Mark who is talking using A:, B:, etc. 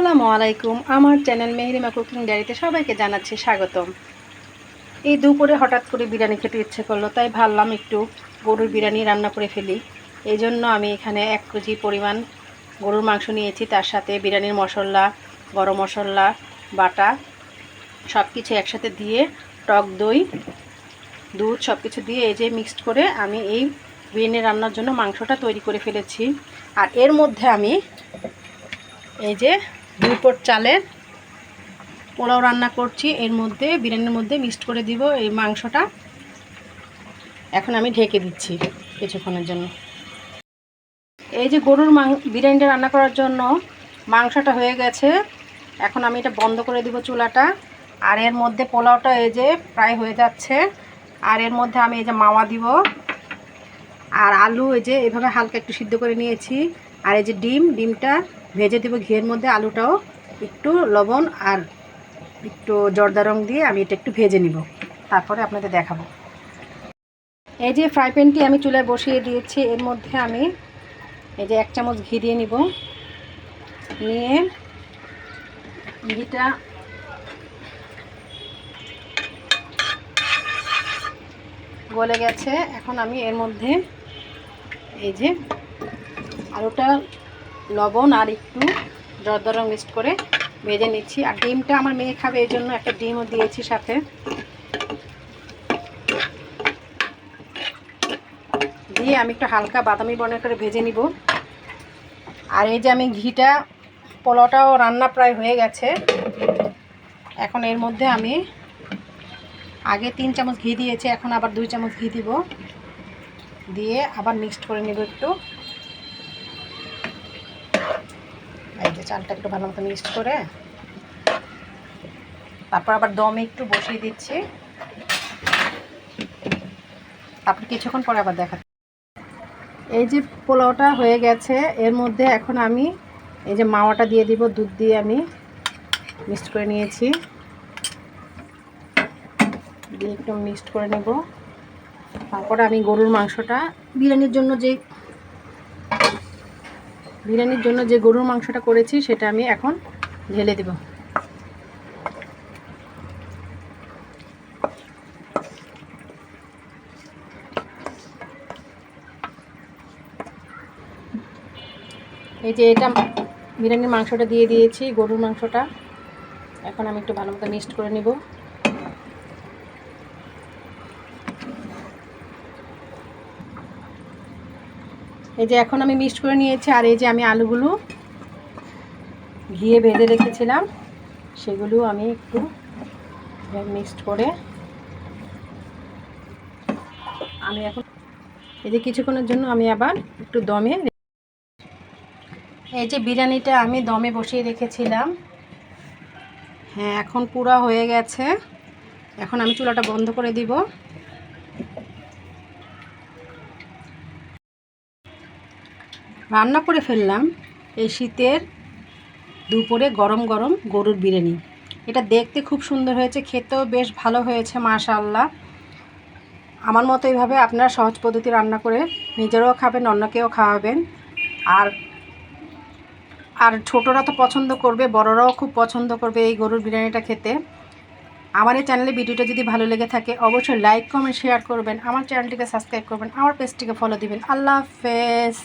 A: আসসালামু আলাইকুম। আমার চ্যানেল মেহরিমা কুকিং ডায়েরিতে সবাইকে জানাচ্ছি স্বাগতম। এই দুপুরে হঠাৎ করে বিরিয়ানি খেতে ইচ্ছে করল, তাই ভাবলাম একটু গরুর বিরিয়ানি রান্না করে ফেলি। এই জন্য আমি এখানে এক কেজি পরিমাণ গরুর মাংস নিয়েছি। তার সাথে বিরিয়ানির মশলা, গরম মশলা, বাটা সব কিছু একসাথে দিয়ে টক দই, দুধ সব কিছু দিয়ে এই যে মিক্সড করে আমি এই বিরিয়ানি রান্নার জন্য মাংসটা তৈরি করে ফেলেছি। আর এর মধ্যে আমি এই যে দুই পট চালের পোলাও রান্না করছি। এর মধ্যে, বিরিয়ানির মধ্যে মিক্সড করে দিব এই মাংসটা। এখন আমি ঢেকে দিচ্ছি কিছুক্ষণের জন্য। এই যে গরুর মাং, বিরিয়ানিটা রান্না করার জন্য মাংসটা হয়ে গেছে। এখন আমি এটা বন্ধ করে দিব চুলাটা। আর এর মধ্যে পোলাওটা এই যে প্রায় হয়ে যাচ্ছে। আর এর মধ্যে আমি এই যে মাওয়া দিব। আর আলু, এই যে এভাবে হালকা একটু সিদ্ধ করে নিয়েছি। আর এই যে ডিম, ডিমটা ভেজে দেবো ঘিয়ের মধ্যে, আলুটাও একটু লবণ আর একটু জর্দা রং দিয়ে আমি এটা একটু ভেজে নিব। তারপরে আপনাদের দেখাবো। এই যে ফ্রাই প্যানটি আমি চুলায় বসিয়ে দিয়েছি, এর মধ্যে আমি এই যে এক চামচ ঘি দিয়ে নিব। নিয়ে ঘিটা গলে গেছে। এখন আমি এর মধ্যে এই যে আলুটা লবণ আর একটু জর্দা মিক্সড করে ভেজে নিচ্ছি। আর ডিমটা আমার মেয়ে খাবে, এই জন্য একটা ডিমও দিয়েছি সাথে। দিয়ে আমি একটু হালকা বাদামি বর্ণের করে ভেজে নিব। আর এই যে আমি ঘিটা, পোলাওটাও রান্না প্রায় হয়ে গেছে। এখন এর মধ্যে আমি আগে তিন চামচ ঘি দিয়েছি, এখন আবার দুই চামচ ঘি দিব। দিয়ে আবার মিক্সড করে নেব একটু। এই যে চালটা একটু ভালো মতো মিক্সড করে। তারপর আবার দমে একটু বসিয়ে দিচ্ছি। তারপর কিছুক্ষণ পরে আবার দেখা এই যে পোলাওটা হয়ে গেছে, এর মধ্যে এখন আমি এই যে মাওয়াটা দিয়ে দিব, দুধ দিয়ে আমি মিক্সড করে নিয়েছি। দিয়ে একটু মিক্সড করে নেব। তারপরে আমি গরুর মাংসটা বিরিয়ানির জন্য যে বিরিয়ানির জন্য যে গরুর মাংসটা করেছি, সেটা আমি এখন ঢেলে দেব। এই যে এটা বিরিয়ানির মাংসটা দিয়ে দিয়েছি, গরুর মাংসটা। এখন আমি একটু ভালো মতো মিক্সড করে নেব। এই যে এখন আমি মিক্সড করে নিয়েছি আর এই যে আমি আলুগুলো ঘিয়ে বেঁধে রেখেছিলাম, সেগুলো আমি একটু মিক্সড করে আমি এখন এই যে কিছুক্ষণের জন্য আমি আবার একটু দমে এই যে বিরিয়ানিটা আমি দমে বসিয়ে রেখেছিলাম। হ্যাঁ এখন পুরা হয়ে গেছে। এখন আমি চুলাটা বন্ধ করে দিব। রান্না করে ফেললাম এই শীতের দুপুরে গরম গরম গরুর বিরিয়ানি। এটা দেখতে খুব সুন্দর হয়েছে, খেতেও বেশ ভালো হয়েছে, মাশাআল্লাহ। আমার মতো এইভাবে আপনারা সহজ পদ্ধতি রান্না করে নিজেরাও খাবেন, অন্যকেও খাওয়াবেন। আর আর ছোটরা তো পছন্দ করবে, বড়রাও খুব পছন্দ করবে এই গরুর বিরিয়ানিটা খেতে। আমার এই চ্যানেলে ভিডিওটা যদি ভালো লেগে থাকে, অবশ্যই লাইক, কমেন্ট, শেয়ার করবেন। আমার চ্যানেলটিকে সাবস্ক্রাইব করবেন, আমার পেজটিকে ফলো দিবেন। আল্লাহ হাফেজ।